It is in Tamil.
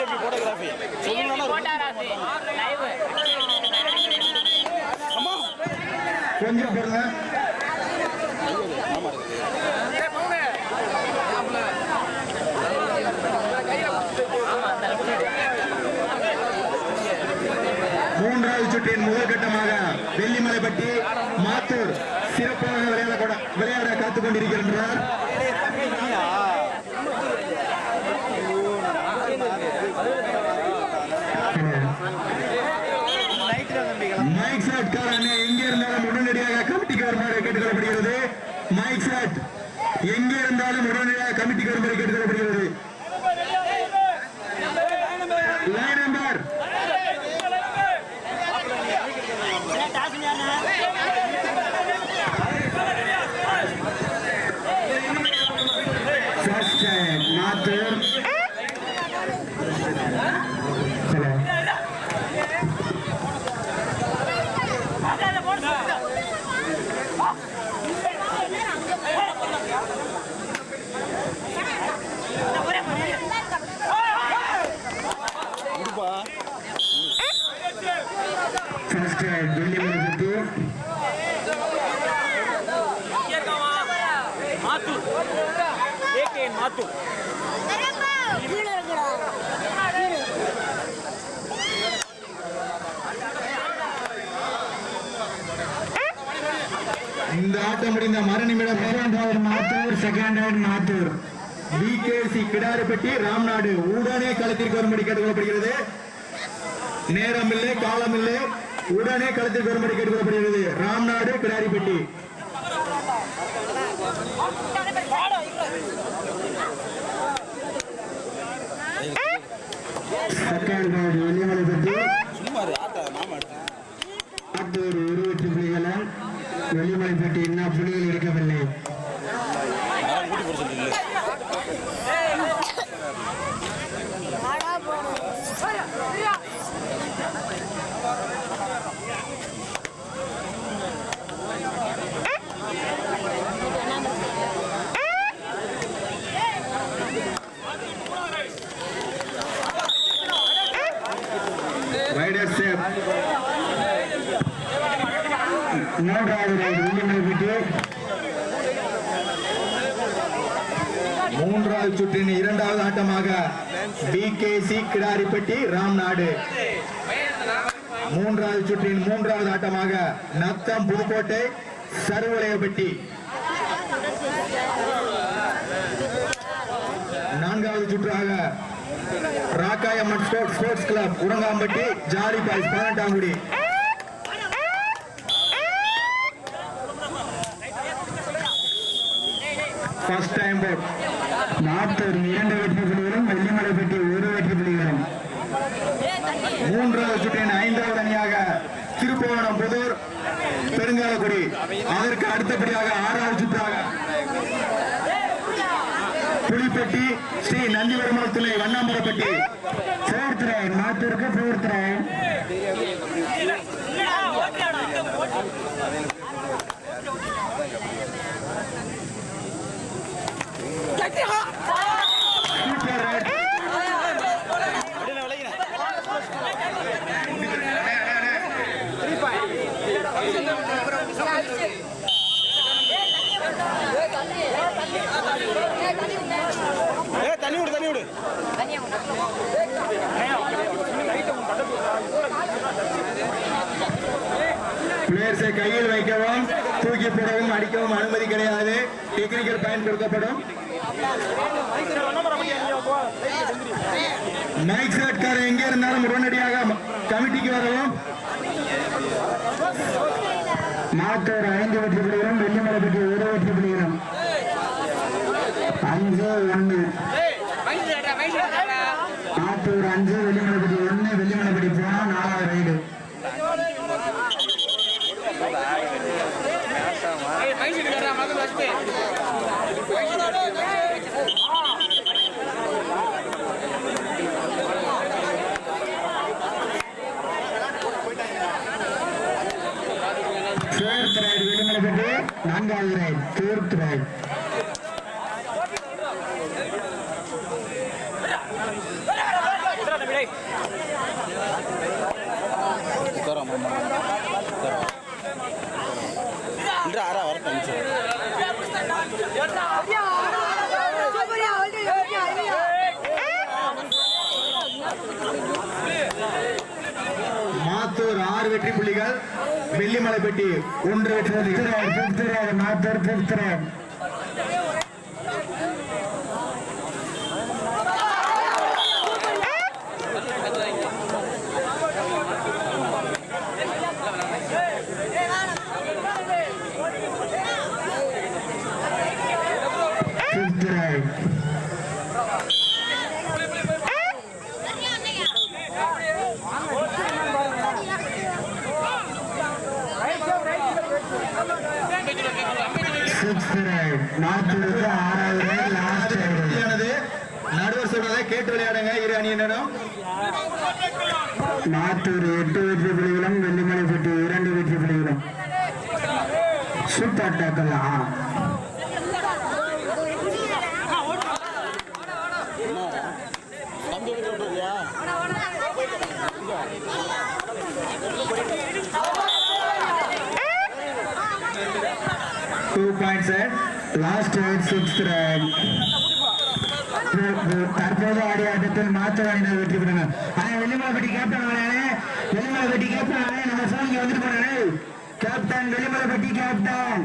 பிஜேபி போட்டோகிராஃபி அம்மா தெரிஞ்சு பேருங்க மூன்றாவது சுற்றின் முதற்கட்டமாக வெள்ளிமலைப்பட்டி மாத்தூர் சிறப்பாக விளையாட விளையாட காத்துக் கொண்டிருக்கின்றார் மைக் செட் எங்கே இருந்தாலும் உடனடியாக கமிட்டிக்கு வருமாறு கேட்டுக்கொள்ளப்படுகிறது இந்த ஆட்டம் முடிந்த மறு நிமிடம் second round Mathur. Second round Mathur P K C Kidaripatti Ramnad. உடனே களத்திற்கு வரும்படி கேட்டுக்கொள்ளப்படுகிறது. நேரம் இல்லை காலம் இல்லை. உடனே களத்திற்கு வரும்படி கேட்டுக்கொள்ளப்படுகிறது. ராம்நாடு கிடாரிப்பட்டி. செகண்ட் ரவுண்ட் வெள்ளிமலைப்பட்டி மாத்தூர் மூன்றாவது ரைடு மூன்றாவது சுற்றின் இரண்டாவது ஆட்டமாக பிகேசி கிடாரிப்பட்டி ராம்நாடு. மூன்றாவது சுற்றின் மூன்றாவது ஆட்டமாக நத்தம் புதுக்கோட்டை சருவலையப்பட்டி நான்காவது சுற்றாக Rakkayamman sports sports club Urangampatti jolly boys Pathinettankudi. இரண்டு போட் நாற்பது இரண்டு வெற்றி புள்ளிகளும் வெள்ளிமலைப்பட்டி ஒரு வெற்றி புள்ளிகளும். மூன்றாவது சுற்றின் ஐந்தாவது அணியாக திருப்புவனம் புதூர் பெருங்காலக்குடி. அதற்கு அடுத்தபடியாக ஆறாவது சுற்றாக புலிப்பட்டி ஸ்ரீ நந்திவரமல் துணை வண்ணாம்பரப்பட்டி ஃபோர்த் ரைட் மாத்தூருக்கு ஃபோர்த் ரைட் தண்ணி விடு தண்ணி விடு பிளேயர்ஸை கையில் வைக்கவும் தூக்கி போடவும் அடிக்கவும் அனுமதி கிடையாது. டெக்னிக்கல் பயன் கொடுக்கப்படும் மைக் செட்காரர் எங்கே இருந்தாலும் உடனடியாக கமிட்டிக்கு வரவும். மாத்தூர் ஐந்து வெற்றி புள்ளிகளும் வெள்ளிமலைப்பட்டி ஒரு வெற்றி புள்ளிகளும் அஞ்சு ஒன்று. மாத்தூர் அஞ்சு வெள்ளிமலைப்பட்டி திருநீரன் தீர்த்திரன் இன்று ஆறா வர மாத்தூர் ஆறு வெற்றி புள்ளிகள். வெள்ளிமலைப்பட்டி ஒன்று வெற்றி புள்ளிகள் Mathur fifteen fifteen sixth raid மாத்தூருக்கு ஆறாவது ரைட் லாஸ்ட் ரைட் புள்ளியானது நடுவர் சொல்றதை கேட்டு விளையாடுங்க. இரு அணியினரும் மாத்தூர் எட்டு வெற்றி புலிகளும் வெள்ளிமலைப்பட்டி இரண்டு வெற்றி புலிகளும். Super two points last raid sixth தற்போது ஆடிய ஆட்டத்தில் மாற்ற அணியினர் வெற்றி பெறுங்க ஆனா வெள்ளிமலைப்பட்டி கேப்டன் வரானே வெள்ளிமலைப்பட்டி கேப்டன் நம்ம ஃபோன் இங்க வந்துட்டு போனாரு கேப்டன் வெள்ளிமலைப்பட்டி கேப்டன்